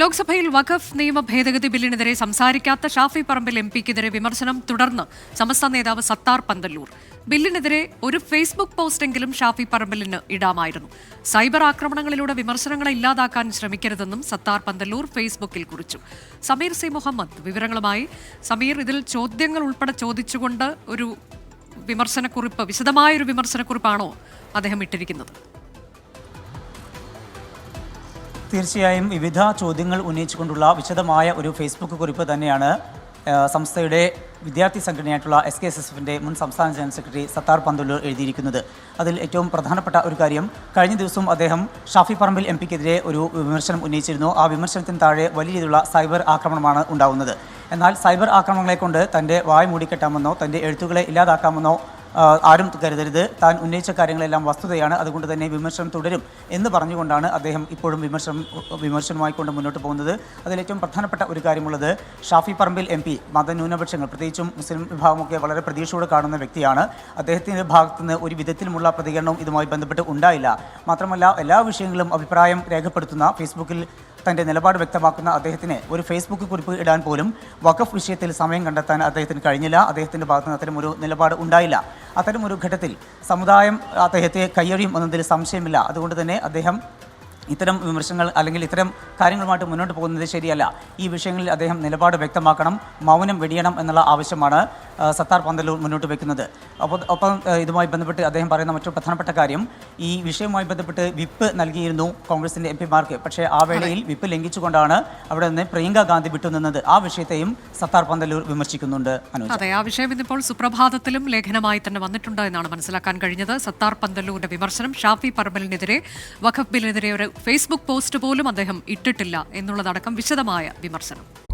ലോക്സഭയിൽ വഖഫ് നിയമ ഭേദഗതി ബില്ലിനെതിരെ സംസാരിക്കാത്ത ഷാഫി പറമ്പിൽ എം പിക്കെതിരെ വിമർശനം തുടർന്ന് സമസ്ത നേതാവ് സത്താർ പന്തല്ലൂർ. ബില്ലിനെതിരെ ഒരു ഫേസ്ബുക്ക് പോസ്റ്റെങ്കിലും ഷാഫി പറമ്പിലിന് ഇടാമായിരുന്നു. സൈബർ ആക്രമണങ്ങളിലൂടെ വിമർശനങ്ങളെ ഇല്ലാതാക്കാൻ ശ്രമിക്കരുതെന്നും സത്താർ പന്തല്ലൂർ ഫേസ്ബുക്കിൽ കുറിച്ചു. സമീർ സി മുഹമ്മദ് വിവരങ്ങളുമായി. സമീർ ഇതിൽ ചോദ്യങ്ങൾ ഉൾപ്പെടെ ചോദിച്ചുകൊണ്ട് ഒരു വിമർശനക്കുറിപ്പ് വിശദമായൊരു വിമർശനക്കുറിപ്പാണോ അദ്ദേഹം ഇട്ടിരിക്കുന്നത്? തീർച്ചയായും വിവിധ ചോദ്യങ്ങൾ ഉന്നയിച്ചുകൊണ്ടുള്ള വിശദമായ ഒരു ഫേസ്ബുക്ക് കുറിപ്പ് തന്നെയാണ് സംസ്ഥയുടെ വിദ്യാർത്ഥി സംഘടനയായിട്ടുള്ള എസ് കെ എസ് എസ് എഫിന്റെ മുൻ സംസ്ഥാന ജനറൽ സെക്രട്ടറി സത്താർ പന്തുള്ളൂർ എഴുതിയിരിക്കുന്നത്. അതിൽ ഏറ്റവും പ്രധാനപ്പെട്ട ഒരു കാര്യം കഴിഞ്ഞ ദിവസം അദ്ദേഹം ഷാഫി പറമ്പിൽ എം പിക്കെതിരെ ഒരു വിമർശനം ഉന്നയിച്ചിരുന്നു. ആ വിമർശനത്തിന് താഴെ വലിയ രീതിയിലുള്ള സൈബർ ആക്രമണമാണ് ഉണ്ടാകുന്നത് എന്നാൽ സൈബർ ആക്രമണങ്ങളെ കൊണ്ട് തന്റെ വായ് മൂടിക്കെട്ടാമെന്നോ തന്റെ എഴുത്തുകളെ ഇല്ലാതാക്കാമെന്നോ ആരും കരുതരുത്. താൻ ഉന്നയിച്ച കാര്യങ്ങളെല്ലാം വസ്തുതയാണ്. അതുകൊണ്ട് തന്നെ വിമർശനം തുടരും എന്ന് പറഞ്ഞുകൊണ്ടാണ് അദ്ദേഹം ഇപ്പോഴും വിമർശനം വിമർശനമായി കൊണ്ട് മുന്നോട്ട് പോകുന്നത്. അതിലേറ്റവും പ്രധാനപ്പെട്ട ഒരു കാര്യമുള്ളത് ഷാഫി പറമ്പിൽ എം പി മതന്യൂനപക്ഷങ്ങൾ പ്രത്യേകിച്ചും മുസ്ലിം വിഭാഗമൊക്കെ വളരെ പ്രതീക്ഷയോടെ കാണുന്ന വ്യക്തിയാണ്. അദ്ദേഹത്തിന്റെ ഭാഗത്തു നിന്ന് ഒരു വിധത്തിലുമുള്ള പ്രതികരണവും ഇതുമായി ബന്ധപ്പെട്ട് ഉണ്ടായില്ല. മാത്രമല്ല എല്ലാ വിഷയങ്ങളും അഭിപ്രായം രേഖപ്പെടുത്തുന്ന ഫേസ്ബുക്കിൽ തന്റെ നിലപാട് വ്യക്തമാക്കുന്ന അദ്ദേഹത്തിന് ഒരു ഫേസ്ബുക്ക് കുറിപ്പ് ഇടാൻ പോലും വഖഫ് വിഷയത്തിൽ സമയം കണ്ടെത്താൻ അദ്ദേഹത്തിന് കഴിഞ്ഞില്ല. അദ്ദേഹത്തിന്റെ ഭാഗത്ത് നിന്ന് അത്തരമൊരു നിലപാട് ഉണ്ടായില്ല. അത്തരം ഒരു ഘട്ടത്തിൽ സമുദായം അദ്ദേഹത്തെ കയ്യൊഴിയും എന്നതിൽ സംശയമില്ല. അതുകൊണ്ട് തന്നെ അദ്ദേഹം ഇത്തരം വിമർശനങ്ങൾ അല്ലെങ്കിൽ ഇത്തരം കാര്യങ്ങളുമായിട്ട് മുന്നോട്ട് പോകുന്നത് ശരിയല്ല. ഈ വിഷയങ്ങളിൽ അദ്ദേഹം നിലപാട് വ്യക്തമാക്കണം മൗനം വെടിയണം എന്നുള്ള ആവശ്യമാണ് സത്താർ പന്തലൂർ മുന്നോട്ട് വെക്കുന്നത്. അപ്പോൾ ഒപ്പം ഇതുമായി ബന്ധപ്പെട്ട് അദ്ദേഹം പറയുന്ന മറ്റൊരു പ്രധാനപ്പെട്ട കാര്യം ഈ വിഷയവുമായി ബന്ധപ്പെട്ട് വിപ്പ് നൽകിയിരുന്നു കോൺഗ്രസിന്റെ എം പിമാർക്ക്. പക്ഷേ ആ വേളയിൽ വിപ്പ് ലംഘിച്ചുകൊണ്ടാണ് അവിടെ നിന്ന് പ്രിയങ്ക ഗാന്ധി വിട്ടുനിന്നത് ആ വിഷയത്തെയും സത്താർ പന്തലൂർ വിമർശിക്കുന്നുണ്ട് അതെ ആ വിഷയം ഇന്നിപ്പോൾ സുപ്രഭാതത്തിലും ലേഖനമായി തന്നെ വന്നിട്ടുണ്ട് എന്നാണ് മനസ്സിലാക്കാൻ കഴിഞ്ഞത്. സത്താർ പന്തലൂരിന്റെ വിമർശനം ഷാഫി പറമ്പലിനെതിരെ വഖഫ് ബില്ലിനെതിരെ ഒരു ഫേസ്ബുക്ക് പോസ്റ്റ് പോലും അദ്ദേഹം ഇട്ടിട്ടില്ല എന്നുള്ളതടക്കം വിശദമായ വിമർശനം.